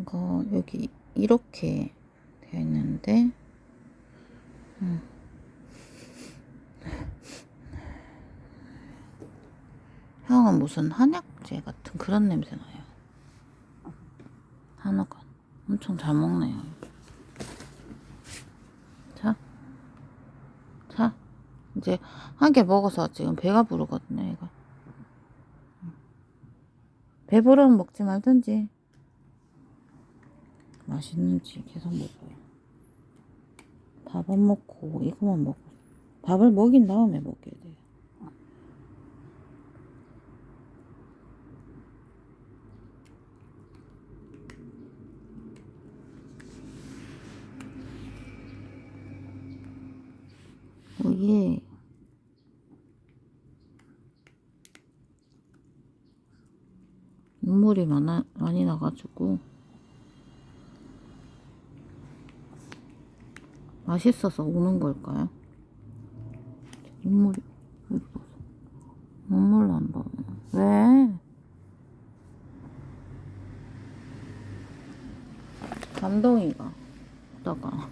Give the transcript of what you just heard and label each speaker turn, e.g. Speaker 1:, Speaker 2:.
Speaker 1: 이거 여기 이렇게 되어 있는데 음. 향은 무슨 한약재 같은 그런 냄새 나요. 한우가 엄청 잘 먹네요. 자, 자, 이제 한 개 먹어서 지금 배가 부르거든요. 이거 배부르면 먹지 말든지 맛있는지 계속 먹어요. 밥 안 먹고 이거만 먹고 밥을 먹인 다음에 먹게 돼요. 이게 눈물이 많아, 많이 나가지고 맛있어서 우는 걸까요? 눈물이. 눈물 난다. 왜? 감동이가. 어다가